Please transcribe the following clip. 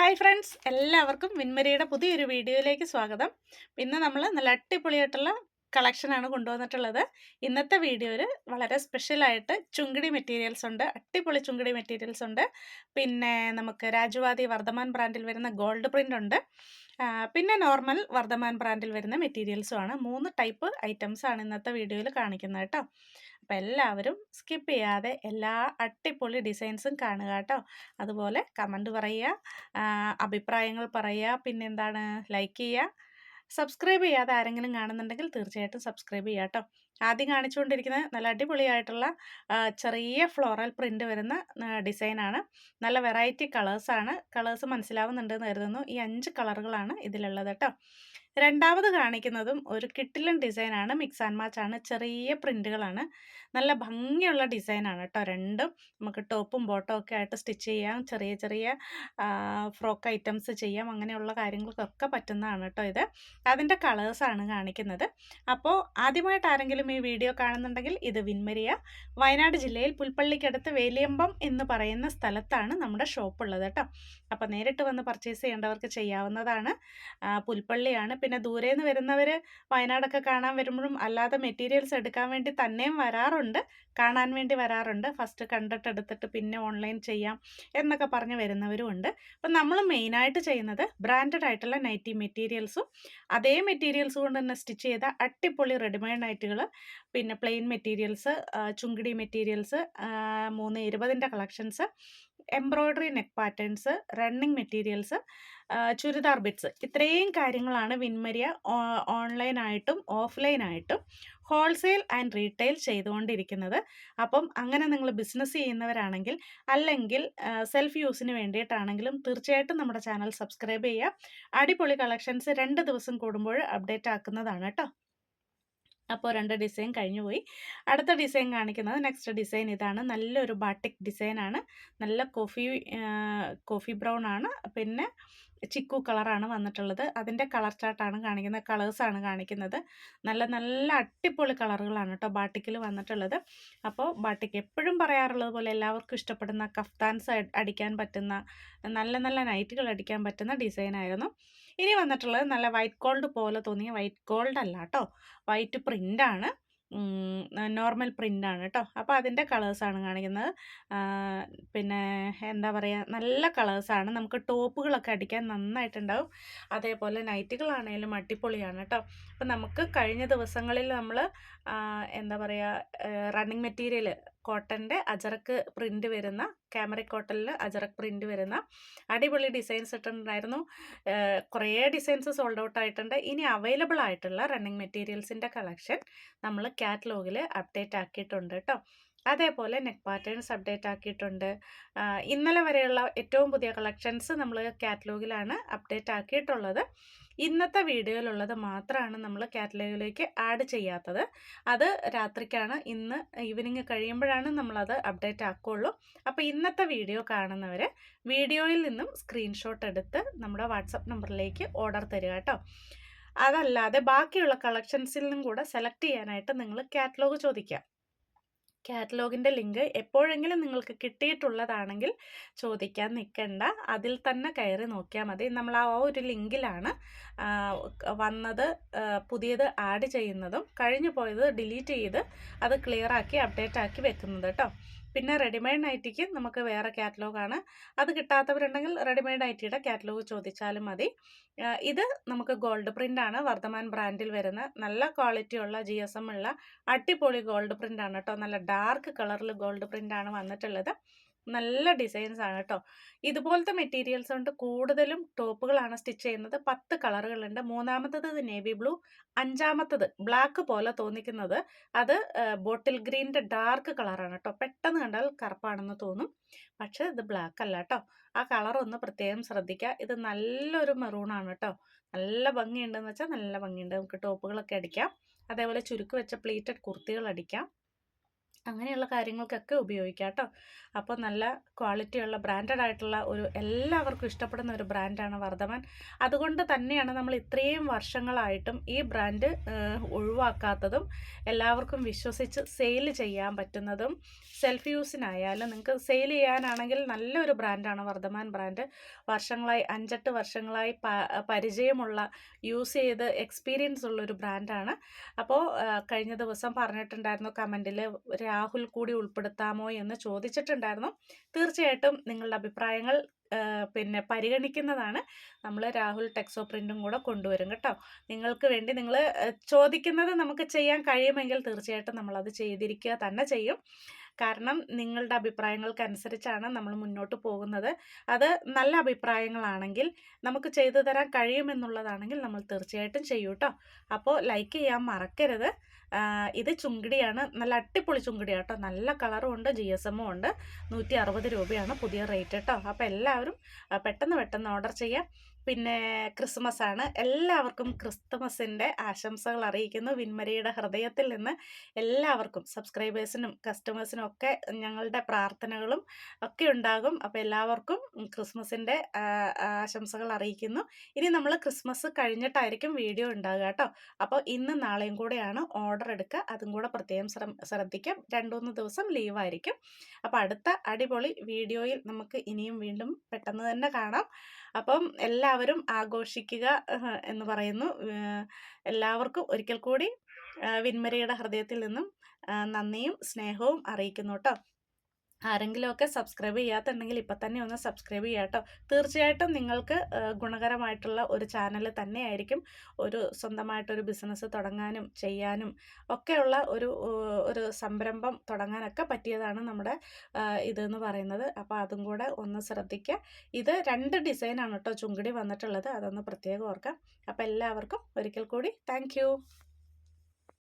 Hi friends എല്ലാവർക്കും വിൻമരിയുടെ പുതിയൊരു വീഡിയോയിലേക്ക് സ്വാഗതം. ഇന്ന് നമ്മൾ നല്ല അടിപൊളിയായിട്ടുള്ള കളക്ഷനാണ് കൊണ്ടുവന്നിട്ടുള്ളത്. ഇന്നത്തെ വീഡിയോയിൽ വളരെ സ്പെഷ്യലായിട്ട് ചുങ്കിടി മെറ്റീരിയൽസ് ഉണ്ട് അടിപൊളി ചുങ്കിടി മെറ്റീരിയൽസ് ഉണ്ട്. പിന്നെ നമുക്ക് രാജുവാദി വർദ്ധമാൻ ബ്രാൻഡിൽ വരുന്ന ഗോൾഡ് പ്രിന്റ് ഉണ്ട്. പിന്നെ നോർമൽ വർദ്ധമാൻ ബ്രാൻഡിൽ വരുന്ന മെറ്റീരിയൽസും ആണ്. മൂന്ന് ടൈപ്പ് ഐറ്റംസ് ആണ് ഇന്നത്തെ വീഡിയോയിൽ കാണിക്കുന്നത് കേട്ടോ. അപ്പോൾ എല്ലാവരും സ്കിപ്പ് ചെയ്യാതെ എല്ലാ അടിപൊളി ഡിസൈൻസും കാണുക കേട്ടോ. അതുപോലെ കമന്റ് പറയുക അഭിപ്രായങ്ങൾ പറയുക പിന്നെന്താണ് ലൈക്ക് ചെയ്യുക. സബ്സ്ക്രൈബ് ചെയ്യാതെ ആരെങ്കിലും കാണുന്നുണ്ടെങ്കിൽ തീർച്ചയായിട്ടും സബ്സ്ക്രൈബ് ചെയ്യുക കേട്ടോ. ആദ്യം കാണിച്ചുകൊണ്ടിരിക്കുന്ന നല്ല അടിപൊളിയായിട്ടുള്ള ചെറിയ ഫ്ലോറൽ പ്രിന്റ് വരുന്ന ഡിസൈനാണ്. നല്ല വെറൈറ്റി കളേഴ്സാണ്. കളേഴ്സ് മനസ്സിലാവുന്നുണ്ടെന്ന് കരുതുന്നു. ഈ അഞ്ച് കളറുകളാണ് ഇതിലുള്ളത് കേട്ടോ. രണ്ടാമത് കാണിക്കുന്നതും ഒരു കിട്ടിലൻ ഡിസൈനാണ് മിക്സ് ആൻഡ് മാച്ച് ആണ്. ചെറിയ പ്രിന്റുകളാണ് നല്ല ഭംഗിയുള്ള ഡിസൈനാണ് കേട്ടോ രണ്ടും നമുക്ക് ടോപ്പും ബോട്ടും ഒക്കെ ആയിട്ട് സ്റ്റിച്ച് ചെയ്യാം. ചെറിയ ചെറിയ ഫ്രോക്ക് ഐറ്റംസ് ചെയ്യാം. അങ്ങനെയുള്ള കാര്യങ്ങൾക്കൊക്കെ പറ്റുന്നതാണ് കേട്ടോ ഇത്. അതിന്റെ കളേഴ്സാണ് കാണിക്കുന്നത്. അപ്പോൾ ആദ്യമായിട്ട് ആരെങ്കിലും ഈ വീഡിയോ കാണുന്നുണ്ടെങ്കിൽ ഇത് വിൻമരിയ. വയനാട് ജില്ലയിൽ പുൽപ്പള്ളിക്കടുത്ത് വേലിയമ്പം എന്ന് പറയുന്ന സ്ഥലത്താണ് നമ്മുടെ ഷോപ്പ് ഉള്ളത് കേട്ടോ അപ്പോൾ നേരിട്ട് വന്ന് പർച്ചേസ് ചെയ്യേണ്ടവർക്ക് ചെയ്യാവുന്നതാണ്. പുൽപ്പള്ളിയാണ് പിന്നെ ദൂരെ നിന്ന് വരുന്നവർ വയനാടൊക്കെ കാണാൻ വരുമ്പോഴും അല്ലാതെ മെറ്റീരിയൽസ് എടുക്കാൻ വേണ്ടി തന്നെയും വരാറുണ്ട്. കാണാൻ വേണ്ടി വരാറുണ്ട്. ഫസ്റ്റ് കണ്ടിട്ട് എടുത്തിട്ട് പിന്നെ ഓൺലൈൻ ചെയ്യാം എന്നൊക്കെ പറഞ്ഞ് വരുന്നവരും ഉണ്ട്. അപ്പം നമ്മൾ മെയിനായിട്ട് ചെയ്യുന്നത് ബ്രാൻഡഡ് ആയിട്ടുള്ള നൈറ്റി മെറ്റീരിയൽസും അതേ മെറ്റീരിയൽസ് കൊണ്ട് തന്നെ സ്റ്റിച്ച് ചെയ്ത അട്ടിപ്പൊളി റെഡിമെയ്ഡ് നൈറ്റുകൾ പിന്നെ പ്ലെയിൻ മെറ്റീരിയൽസ് ചുങ്കിടി മെറ്റീരിയൽസ് മൂന്ന് ഇരുപതിന്റെ collections embroidery neck patterns running materials churidar bits. ഇത്രയും കാര്യങ്ങളാണ് വിൻമരിയ ഓൺലൈനായിട്ടും ഓഫ്ലൈനായിട്ടും ഹോൾസെയിൽ ആൻഡ് റീറ്റെയിൽ ചെയ്തുകൊണ്ടിരിക്കുന്നത്. അപ്പം അങ്ങനെ നിങ്ങൾ ബിസിനസ് ചെയ്യുന്നവരാണെങ്കിൽ അല്ലെങ്കിൽ സെൽഫ് യൂസിന് വേണ്ടിയിട്ടാണെങ്കിലും തീർച്ചയായിട്ടും നമ്മുടെ ചാനൽ സബ്സ്ക്രൈബ് ചെയ്യുക. അടിപൊളി കളക്ഷൻസ് രണ്ട് ദിവസം കൂടുമ്പോൾ അപ്ഡേറ്റ് ആക്കുന്നതാണ് കേട്ടോ. അപ്പോൾ രണ്ട് ഡിസൈൻ കഴിഞ്ഞു പോയി. അടുത്ത ഡിസൈൻ കാണിക്കുന്നത് നെക്സ്റ്റ് ഡിസൈൻ ഇതാണ്. നല്ലൊരു ബാട്ടിക് ഡിസൈനാണ് നല്ല കോഫി കോഫി ബ്രൗൺ ആണ്. പിന്നെ ചിക്കു കളറാണ് വന്നിട്ടുള്ളത്. അതിന്റെ കളർ ചാർട്ടാണ് കാണിക്കുന്നത്. കളേഴ്സാണ് കാണിക്കുന്നത്. നല്ല നല്ല അടിപൊളി കളറുകളാണ് കേട്ടോ ബാട്ടിക്കിൽ വന്നിട്ടുള്ളത്. അപ്പോൾ ബാട്ടിക്ക് എപ്പോഴും പറയാറുള്ളത് പോലെ എല്ലാവർക്കും ഇഷ്ടപ്പെടുന്ന കഫ്താൻസ് അടിക്കാൻ പറ്റുന്ന നല്ല നല്ല നൈറ്റുകൾ അടിക്കാൻ പറ്റുന്ന ഡിസൈനായിരുന്നു ഇനി വന്നിട്ടുള്ളത് നല്ല വൈറ്റ് ഗോൾഡ് പോലെ തോന്നിയ വൈറ്റ് ഗോൾഡ് അല്ല കേട്ടോ വൈറ്റ് പ്രിന്റാണ് നോർമൽ പ്രിന്റാണ് കേട്ടോ അപ്പോൾ അതിന്റെ കളേഴ്സാണ് കാണിക്കുന്നത്. പിന്നെ എന്താ പറയുക നല്ല കളേഴ്സാണ് നമുക്ക് ടോപ്പുകളൊക്കെ അടിക്കാൻ നന്നായിട്ടുണ്ടാവും. അതേപോലെ നൈറ്റുകളാണേലും അടിപൊളിയാണ് കേട്ടോ അപ്പോൾ നമുക്ക് കഴിഞ്ഞ ദിവസങ്ങളിൽ നമ്മൾ എന്താ പറയുക റണ്ണിങ് മെറ്റീരിയൽ കോട്ടന്റെ അജറക്ക് പ്രിന്റ് വരുന്ന ക്യാമറ കോട്ടണിൽ അജറക്ക് പ്രിന്റ് വരുന്ന അടിപൊളി ഡിസൈൻസ് ഇട്ടിട്ടുണ്ടായിരുന്നു. കുറേ ഡിസൈൻസ് സോൾഡ് ഔട്ട് ആയിട്ടുണ്ട്. ഇനി അവൈലബിൾ ആയിട്ടുള്ള റണ്ണിങ് മെറ്റീരിയൽസിന്റെ കളക്ഷൻ നമ്മൾ കാറ്റലോഗിൽ അപ്ഡേറ്റ് ആക്കിയിട്ടുണ്ട് കേട്ടോ അതേപോലെ നെക്ക് പാറ്റേൺസ് അപ്ഡേറ്റ് ആക്കിയിട്ടുണ്ട്. ഇന്നലെ വരെയുള്ള ഏറ്റവും പുതിയ കളക്ഷൻസ് നമ്മൾ കാറ്റലോഗിലാണ് അപ്ഡേറ്റ് ആക്കിയിട്ടുള്ളത്. ഇന്നത്തെ വീഡിയോയിലുള്ളത് മാത്രമാണ് നമ്മൾ കാറ്റലോഗിലേക്ക് ആഡ് ചെയ്യാത്തത്. അത് രാത്രിക്കാണ്. ഇന്ന് ഈവനിങ് കഴിയുമ്പോഴാണ് നമ്മളത് അപ്ഡേറ്റ് ആക്കുകയുള്ളൂ അപ്പോൾ ഇന്നത്തെ വീഡിയോ കാണുന്നവർ വീഡിയോയിൽ നിന്നും സ്ക്രീൻഷോട്ട് എടുത്ത് നമ്മുടെ വാട്സപ്പ് നമ്പറിലേക്ക് ഓർഡർ തരിക കേട്ടോ. അതല്ലാതെ ബാക്കിയുള്ള കളക്ഷൻസിൽ നിന്നും കൂടെ സെലക്ട് ചെയ്യാനായിട്ട് നിങ്ങൾ കാറ്റലോഗ് ചോദിക്കുക. കാറ്റലോഗിന്റെ ലിങ്ക് എപ്പോഴെങ്കിലും നിങ്ങൾക്ക് കിട്ടിയിട്ടുള്ളതാണെങ്കിൽ ചോദിക്കാൻ നിൽക്കണ്ട അതിൽ തന്നെ കയറി നോക്കിയാൽ മതി. നമ്മൾ ആ ഒരു ലിങ്കിലാണ് വന്നത് പുതിയത് ആഡ് ചെയ്യുന്നതും കഴിഞ്ഞു പോയത് ഡിലീറ്റ് ചെയ്ത് അത് ക്ലിയർ ആക്കി അപ്ഡേറ്റ് ആക്കി വെക്കുന്നത് കേട്ടോ പിന്നെ റെഡിമെയ്ഡ് നൈറ്റിക്ക് നമുക്ക് വേറെ കാറ്റലോഗാണ് അത് കിട്ടാത്തവരുണ്ടെങ്കിൽ റെഡിമെയ്ഡ് നൈറ്റിയുടെ കാറ്റലോഗ് ചോദിച്ചാലും മതി. ഇത് നമുക്ക് ഗോൾഡ് പ്രിന്റ് ആണ്. വർദ്ധമാൻ ബ്രാൻഡിൽ വരുന്ന നല്ല ക്വാളിറ്റി ഉള്ള ജി എസ് എം ഉള്ള അടിപൊളി ഗോൾഡ് പ്രിന്റ് ആണ് കേട്ടോ. നല്ല ഡാർക്ക് കളറിൽ ഗോൾഡ് പ്രിന്റ് ആണ് വന്നിട്ടുള്ളത്. നല്ല ഡിസൈൻസ് ആണ് കേട്ടോ. ഇതുപോലത്തെ മെറ്റീരിയൽസ് കൊണ്ട് കൂടുതലും ടോപ്പുകളാണ് സ്റ്റിച്ച് ചെയ്യുന്നത്. പത്ത് കളറുകളുണ്ട്. മൂന്നാമത്തത് നേവി ബ്ലൂ അഞ്ചാമത്തത് ബ്ലാക്ക് പോലെ തോന്നിക്കുന്നത്. അത് ബോട്ടിൽ ഗ്രീന്റെ ഡാർക്ക് കളറാണ് കേട്ടോ. പെട്ടെന്ന് കണ്ടാൽ കറുപ്പാണെന്ന് തോന്നും. പക്ഷേ ഇത് ബ്ലാക്ക് അല്ല കേട്ടോ. ആ കളർ ഒന്ന് പ്രത്യേകം ശ്രദ്ധിക്കുക. ഇത് നല്ലൊരു മെറൂണാണ് കേട്ടോ. നല്ല ഭംഗിയുണ്ടെന്ന് വെച്ചാൽ നല്ല ഭംഗിയുണ്ട്. നമുക്ക് ടോപ്പുകളൊക്കെ അടിക്കാം. അതേപോലെ ചുരുക്ക് വെച്ച പ്ലീറ്റഡ് കുർത്തികൾ അടിക്കാം. അങ്ങനെയുള്ള കാര്യങ്ങൾക്കൊക്കെ ഉപയോഗിക്കാം കേട്ടോ അപ്പോൾ നല്ല ക്വാളിറ്റിയുള്ള ബ്രാൻഡഡ് ആയിട്ടുള്ള ഒരു എല്ലാവർക്കും ഇഷ്ടപ്പെടുന്ന ഒരു ബ്രാൻഡാണ് വർദ്ധമാൻ. അതുകൊണ്ട് തന്നെയാണ് നമ്മൾ ഇത്രയും വർഷങ്ങളായിട്ടും ഈ ബ്രാൻഡ് ഒഴിവാക്കാത്തതും എല്ലാവർക്കും വിശ്വസിച്ച് സെയിൽ ചെയ്യാൻ പറ്റുന്നതും സെൽഫ് യൂസിനായാലും നിങ്ങൾക്ക് സെയിൽ ചെയ്യാനാണെങ്കിൽ നല്ലൊരു ബ്രാൻഡാണ് വർദ്ധമാൻ ബ്രാൻഡ്. വർഷങ്ങളായി അഞ്ചെട്ട് വർഷങ്ങളായി പരിചയമുള്ള യൂസ് ചെയ്ത് എക്സ്പീരിയൻസ് ഉള്ളൊരു ബ്രാൻഡാണ് അപ്പോൾ കഴിഞ്ഞ ദിവസം പറഞ്ഞിട്ടുണ്ടായിരുന്നു കമന്റിൽ രാഹുൽ കൂടി ഉൾപ്പെടുത്താമോ എന്ന് ചോദിച്ചിട്ടുണ്ടായിരുന്നു. തീർച്ചയായിട്ടും നിങ്ങളുടെ അഭിപ്രായങ്ങൾ പിന്നെ പരിഗണിക്കുന്നതാണ്. നമ്മൾ രാഹുൽ ടെക്സോ പ്രിന്റും കൂടെ കൊണ്ടുവരും കേട്ടോ. നിങ്ങൾക്ക് വേണ്ടി നിങ്ങൾ ചോദിക്കുന്നത് നമുക്ക് ചെയ്യാൻ കഴിയുമെങ്കിൽ തീർച്ചയായിട്ടും നമ്മളത് ചെയ്തിരിക്കുക തന്നെ ചെയ്യും. കാരണം നിങ്ങളുടെ അഭിപ്രായങ്ങൾക്കനുസരിച്ചാണ് നമ്മൾ മുന്നോട്ട് പോകുന്നത്. അത് നല്ല അഭിപ്രായങ്ങളാണെങ്കിൽ നമുക്ക് ചെയ്തു തരാൻ കഴിയുമെന്നുള്ളതാണെങ്കിൽ നമ്മൾ തീർച്ചയായിട്ടും ചെയ്യൂ കേട്ടോ അപ്പോൾ ലൈക്ക് ചെയ്യാൻ മറക്കരുത്. ഇത് ചുങ്കിടിയാണ്. നല്ല അട്ടിപ്പൊളി ചുങ്കിടിയാണ് കേട്ടോ നല്ല കളറും ഉണ്ട് ജി എസ് എമ്മും ഉണ്ട്. നൂറ്റി അറുപത് രൂപയാണ് പുതിയ റേറ്റ് കേട്ടോ അപ്പോൾ എല്ലാവരും പെട്ടെന്ന് പെട്ടെന്ന് ഓർഡർ ചെയ്യാം. പിന്നെ ക്രിസ്മസ് ആണ് എല്ലാവർക്കും ക്രിസ്തുമസിന്റെ ആശംസകൾ അറിയിക്കുന്നു. വിൻമരിയുടെ ഹൃദയത്തിൽ നിന്ന് എല്ലാവർക്കും സബ്സ്ക്രൈബേഴ്സിനും കസ്റ്റമേഴ്സിനും ഒക്കെ ഞങ്ങളുടെ പ്രാർത്ഥനകളും ഒക്കെ ഉണ്ടാകും. അപ്പോൾ എല്ലാവർക്കും ക്രിസ്മസിന്റെ ആശംസകൾ അറിയിക്കുന്നു. ഇനി നമ്മൾ ക്രിസ്മസ് കഴിഞ്ഞിട്ടായിരിക്കും വീഡിയോ ഉണ്ടാകുക കേട്ടോ. അപ്പോൾ ഇന്ന് നാളെയും കൂടെയാണ് ഓർഡർ എടുക്കുക. അതും കൂടെ പ്രത്യേകം ശ്രദ്ധിക്കാം. രണ്ടുമൂന്ന് ദിവസം ലീവായിരിക്കും അപ്പോൾ അടുത്ത അടിപൊളി വീഡിയോയിൽ നമുക്ക് ഇനിയും വീണ്ടും പെട്ടെന്ന് തന്നെ കാണാം. അപ്പം എല്ലാവരും ആഘോഷിക്കുക എന്ന് പറയുന്നു. എല്ലാവർക്കും ഒരിക്കൽ കൂടി വിൻമരയുടെ ഹൃദയത്തിൽ നിന്നും നന്ദിയും സ്നേഹവും അറിയിക്കുന്നു കേട്ടോ ആരെങ്കിലുമൊക്കെ സബ്സ്ക്രൈബ് ചെയ്യാത്തുണ്ടെങ്കിൽ ഇപ്പം തന്നെ ഒന്ന് സബ്സ്ക്രൈബ് ചെയ്യുക കേട്ടോ. തീർച്ചയായിട്ടും നിങ്ങൾക്ക് ഗുണകരമായിട്ടുള്ള ഒരു ചാനൽ തന്നെയായിരിക്കും. ഒരു സ്വന്തമായിട്ടൊരു ബിസിനസ് തുടങ്ങാനും ചെയ്യാനും ഒക്കെയുള്ള ഒരു ഒരു സംരംഭം തുടങ്ങാനൊക്കെ പറ്റിയതാണ് നമ്മുടെ ഇതെന്ന് പറയുന്നത്. അപ്പോൾ അതും കൂടെ ഒന്ന് ശ്രദ്ധിക്കുക. ഇത് രണ്ട് ഡിസൈനാണ് കേട്ടോ ചുങ്കിടി വന്നിട്ടുള്ളത്. അതൊന്ന് പ്രത്യേകം ഓർക്കാം അപ്പോൾ എല്ലാവർക്കും ഒരിക്കൽ കൂടി താങ്ക്